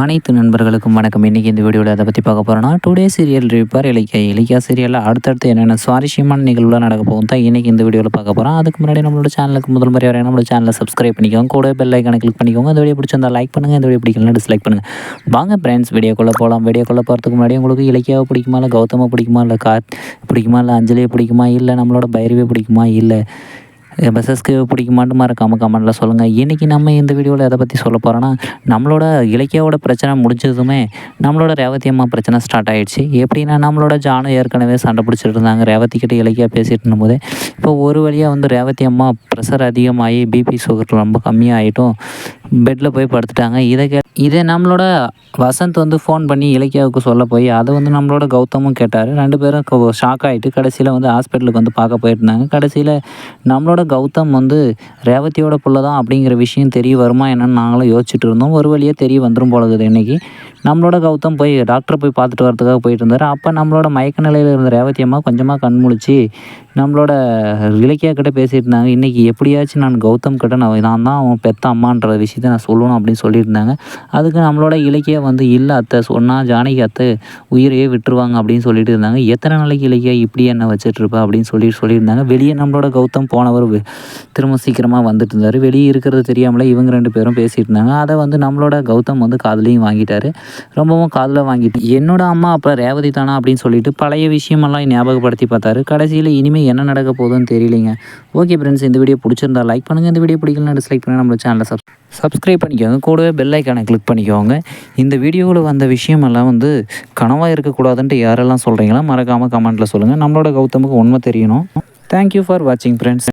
அனைத்து நண்பர்களுக்கும் வணக்கம். இன்றைக்கி இந்த வீடியோவில் அதை பற்றி பார்க்க போகிறோன்னா டுடே சீரியல் ரிப்பேர் இலக்கிய இலக்கியா சீரியலில் அடுத்தடுத்து என்னென்ன சுவாரஸ்யமான நிகழ்வுலாம் நடக்க போகும் தான் இன்றைக்கி இந்த வீடியோவில் பார்க்க போகிறோம் அதுக்கு முன்னாடி நம்மளோட சேனலுக்கு முதல் முறை வரையும் நம்மளோட சேனலை சப்ஸ்கிரைப் பண்ணிக்கோங்க. கூட பெல் ஐக்கானை கிளிக் பண்ணிக்கோங்க. இந்த வீடியோ பிடிச்சிருந்தா லைக் பண்ணுங்கள் இந்த வீடியோ பிடிக்கலாம் டிஸ்லைக் பண்ணுங்கள் வாங்க ஃப்ரெண்ட்ஸ் வீடியோக்குள்ளே போகலாம் வீடியோக்குள்ளே போகிறதுக்கு முன்னாடி உங்களுக்கு இலக்கியாவை பிடிக்குமா இல்லை கௌதமாக பிடிக்குமா இல்லை கார் பிடிக்குமா இல்லை அஞ்சலியை பிடிக்குமா இல்லை நம்மளோட பைரவியை பிடிக்குமா இல்லை பஸ்ஸஸ்க்கு பிடிக்குமான்னு மறக்காமல் கமெண்ட்டில் சொல்லுங்கள் இன்றைக்கி நம்ம இந்த வீடியோவில் எதை பற்றி சொல்ல போகிறோன்னா நம்மளோட இலக்கியாவோட பிரச்சனை முடிஞ்சதுமே நம்மளோட ரேவதி அம்மா பிரச்சனை ஸ்டார்ட் ஆகிடுச்சு எப்படின்னா நம்மளோட ஜானு ஏற்கனவே சண்டை பிடிச்சிட்டு இருந்தாங்க. ரேவதி கிட்ட இலக்கியா பேசிகிட்டு இருந்தபோதே இப்போ ஒரு வழியாக வந்து ரேவதி அம்மா ப்ரெஷர் அதிகமாகி பிபி சுகர் ரொம்ப கம்மியாகிட்டும் பெட்டில் போய் படுத்துட்டாங்க. இதை கே இதை நம்மளோட வசந்த் வந்து ஃபோன் பண்ணி இலக்கியாவுக்கு சொல்ல போய் அதை வந்து நம்மளோட கௌதமும் கேட்டார். ரெண்டு பேரும் ஷாக் ஆகிட்டு கடைசியில் வந்து ஹாஸ்பிட்டலுக்கு வந்து பார்க்க போயிருந்தாங்க. கடைசியில் நம்மளோட கௌதம் வந்து ரேவதியோட புள்ள தான் அப்படிங்கிற விஷயம் தெரிய வருமா என்னன்னு நாங்களும் யோசிச்சுட்டு இருந்தோம். ஒரு வழியாக தெரிய வந்துடும் போலகுது இன்றைக்கி நம்மளோட கௌதம் போய் டாக்டரை போய் பார்த்துட்டு வரதுக்காக போயிட்டு இருந்தார். அப்போ நம்மளோட மயக்க நிலையில் இருந்த ரேவதி அம்மா கொஞ்சமாக கண்முழிச்சு நம்மளோட இலக்கியா கிட்ட பேசிட்டு இருந்தாங்க. இன்றைக்கி எப்படியாச்சும் நான் கௌதம் கிட்ட நான் நான் தான் அவன் பெத்த அம்மான்ற விஷயத்த நான் சொல்லணும் அப்படின்னு சொல்லியிருந்தாங்க அதுக்கு நம்மளோட இலக்கியா வந்து இல்லை அத்தை சொன்னால் ஜானகி அத்தை உயிரையே விட்டுருவாங்க அப்படின்னு சொல்லிட்டு இருந்தாங்க. எத்தனை நாளைக்கு இலக்கியா இப்படி என்ன வச்சுட்ருப்பா அப்படின்னு சொல்லி சொல்லியிருந்தாங்க. வெளியே நம்மளோட கௌதம் போனவர் திரும்ப சீக்கிரமாக வந்துட்டு இருந்தார். வெளியே இருக்கிறது தெரியாமலே இவங்க ரெண்டு பேரும் பேசிகிட்டு இருந்தாங்க. அதை வந்து நம்மளோட கௌதம் வந்து காதலையும் வாங்கிட்டார். ரொம்பவும் காதில் வாங்கிட்டு என்னோட அம்மா அப்போ ரேவதி தானா? அப்படின்னு சொல்லிட்டு பழைய விஷயமெல்லாம் ஞாபகப்படுத்தி பார்த்தாரு. கடைசியில் இனிமேல் என்ன நடக்க போகுதுன்னு தெரியலைங்க. ஓகே ஃப்ரெண்ட்ஸ் இந்த வீடியோ பிடிச்சிருந்தா லைக் பண்ணுங்கள் இந்த வீடியோ பிடிக்கலன்னா டிஸ்லைக் பண்ணுங்கள் நம்ம சேனலை சப் சப்ஸ்கிரைப் பண்ணிக்கோங்க. கூடவே பெல் ஐக்கானை கிளிக் பண்ணிக்கோங்க. இந்த வீடியோவில் வந்த விஷயமெல்லாம் வந்து கனவாக இருக்கக்கூடாதுன்ட்டு யாரெல்லாம் சொல்கிறீங்களா மறக்காமல் கமெண்ட்டில் சொல்லுங்கள் நம்மளோட கௌதமுக்கு உண்மை தெரியணும். தேங்க்யூ ஃபார் வாட்சிங் ஃப்ரெண்ட்ஸ்